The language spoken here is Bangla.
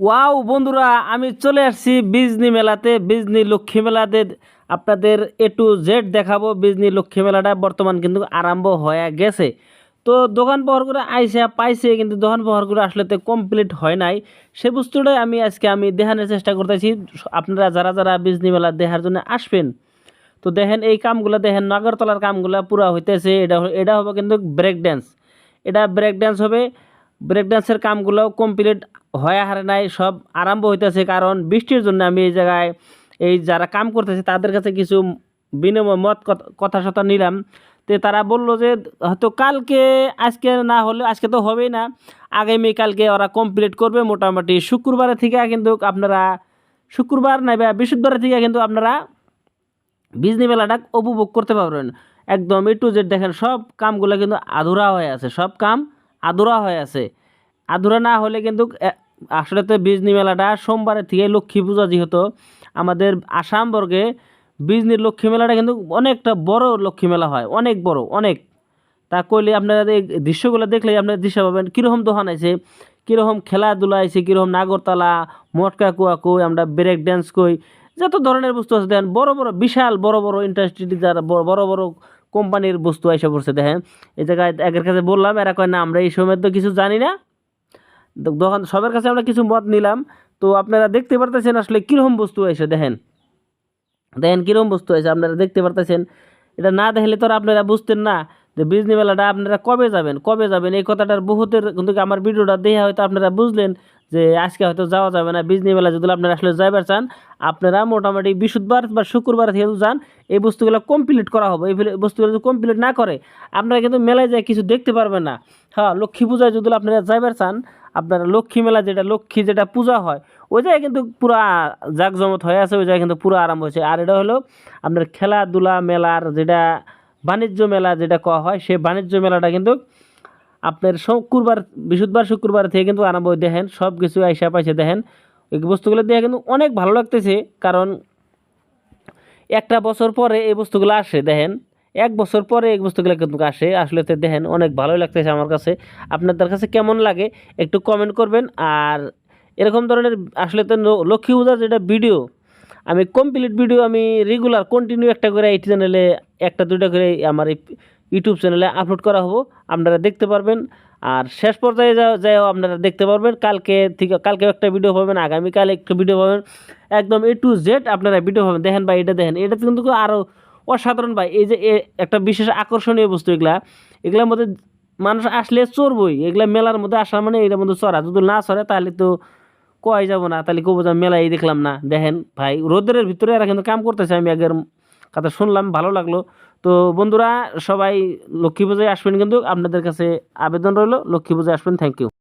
ওয়াও বন্ধুরা, আমি চলে আসছি বিজনি মেলাতে, বিজনি লক্ষ্মী মেলাতে। আপনাদের এ টু জেড দেখাবো বিজনি লক্ষ্মী মেলাটা, বর্তমান কিন্তু আরম্ভ হয়ে গেছে। তো দোকান পাহাড় করে আইসা পাইছে, কিন্তু দোকান পাহাড় করে আসলে তো কমপ্লিট হয় নাই। সে বস্তুটাই আমি আজকে আমি দেখানোর চেষ্টা করতেছি, আপনারা যারা যারা বিজনি মেলা দেখার জন্য আসবেন। তো দেখেন এই কামগুলো, দেখেন নাগরতলার কামগুলো পুরা হইতেছে, এটা এটা হবে কিন্তু ব্রেক ড্যান্স এটা ব্রেক ড্যান্স হবে ব্রেক ড্যান্সের কামগুলো কমপ্লিট হয়ে হারে নাই, সব আরম্ভ হইতেছে। কারণ বৃষ্টির জন্য আমি এই জায়গায় এই যারা কাম করতেছে, তাদের কাছে কিছু বিনিময় মত কথা- সথা নিলাম। তো তারা বলল যে, হয়তো কালকে, আজকে না হলে, আজকে তো হবেই না। আগামী কালকে ওরা কমপ্লিট করবে মোটামুটি। শুক্রবারের থেকে কিন্তু আপনারা, শুক্রবার নাই বা বৃহস্পতিবার থেকে কিন্তু আপনারা বিজনি মেলাটা উপভোগ করতে পারবেন। একদম এ টু জেড দেখেন, সব কামগুলো কিন্তু আধুরা হয়ে আছে। সব কাম আধুরা হয়ে আছে। আধুরা না হলে কিন্তু আসলে তো বিজনি মেলাটা সোমবারের থেকে লক্ষ্মী পূজা যেহেতু, আমাদের আসাম বর্গে বিজনির লক্ষ্মী মেলাটা কিন্তু অনেকটা বড় লক্ষ্মী মেলা হয়, অনেক বড়, অনেক। তা কইলে আপনারা এই দৃশ্যগুলো দেখলে আপনারা দৃশ্য পাবেন, কীরকম দোকান আছে কীরকম খেলাধুলা আছে কীরকম নাগরতলা, মটকা কুয়া কই, আমরা ব্রেক ড্যান্স কই, যত ধরনের বস্তু আছে দেখেন, বড় বড়, বিশাল বড় বড় ইন্ডাস্ট্রি যারা বড় বড় কোম্পানির বস্তু এসে পড়ছে, দেখেন। এই জায়গায় একের কাছে বললাম, এরা কয়, না, আমরা এই সময় তো কিছু জানি না। দোকান সবার কাছে আমরা কিছু মত নিলাম। তো আপনারা দেখতে পারতেছেন আসলে কীরকম বস্তু এসে দেখেন। দেখেন কীরকম বস্তু আছে আপনারা দেখতে পারতেছেন। এটা না দেখলে তো আপনারা বুঝতেন না যে বিজনি মেলাটা আপনারা কবে যাবেন কবে যাবেন? এই কথাটার বহুতের কিন্তু আমার ভিডিওটা দেখে হয়তো আপনারা বুঝলেন যে আজকে হয়তো যাওয়া যাবে না বিজনি মেলা যদি আপনারা আসলে যাইবার চান, আপনারা মোটামুটি বৃহস্পতিবার বা শুক্রবার থেকে যান, এই বস্তুগুলো কমপ্লিট করা হবে। এই বস্তুগুলো যদি কমপ্লিট না করে, আপনারা কিন্তু মেলায় যায় কিছু দেখতে পারবেন না। হ্যাঁ লক্ষ্মী পূজায় যদি আপনারা যাইবার চান, আপনারা লক্ষ্মী মেলা যেটা, লক্ষ্মী যেটা পূজা হয়, ওই জায়গায় কিন্তু পুরা জাঁকজমত হয়ে আছে, ওই জায়গায় কিন্তু পুরো আরম্ভ হয়েছে। আর এটা হলো আপনার খেলাধুলা মেলার যেটা বাণিজ্য মেলা যেটা কওয়া হয় সেই বাণিজ্য মেলাটা কিন্তু আপনার শুক্রবার, বৃহস্পতিবার, শুক্রবার থেকে কিন্তু হয়। দেখেন সব কিছু আইসা পাইসা দেখেন। এই বস্তুগুলো দেখে কিন্তু অনেক ভালো লাগতেছে, কারণ একটা বছর পরে এই বস্তুগুলো আসে, দেখেন। এক বছর পরে এই বস্তুগুলো কিন্তু আসে, আসলে দেখেন, অনেক ভালোই লাগতেছে আমার কাছে। আপনাদের কাছে কেমন লাগে, একটু কমেন্ট করবেন। আর এরকম ধরনের, আসলে তো লক্ষ্মী পূজার যেটা ভিডিও আমি কমপ্লিট ভিডিও আমি রেগুলার কন্টিনিউ একটা করে এই চ্যানেলে একটা, দুইটা করে আমার এই ইউটিউব চ্যানেলে আপলোড করা হব, আপনারা দেখতে পারবেন। আর শেষ পর্যায়ে যাও আপনারা দেখতে পারবেন। কালকে থেকে কালকে একটা ভিডিও পাবেন, আগামীকাল একটা ভিডিও পাবেন। একদম এ টু জেড আপনারা ভিডিও পাবেন। দেখেন ভাই, এটা দেখেন। এটা কিন্তু আরও অসাধারণ ভাই। এই যে একটা বিশেষ আকর্ষণীয় বস্তু এগুলা। এগুলোর মধ্যে মানুষ আসলে চড়বই। এগুলা মেলার মধ্যে আসা মানে এটার মধ্যে চড়া। যদি না চড়ে, তাহলে তো কয় যাব না। তাহলে কবো যে মেলাই দেখলাম না। দেখেন ভাই, রোদের ভিতরে এরা কিন্তু কাম করতেছে। আমি আগের কথা শুনলাম, ভালো লাগল। তো বন্ধুরা, সবাই লক্ষ্মী পূজায় আসবেন কিন্তু আপনাদের কাছে আবেদন রইল। লক্ষ্মী পূজায় আসবেন থ্যাংক ইউ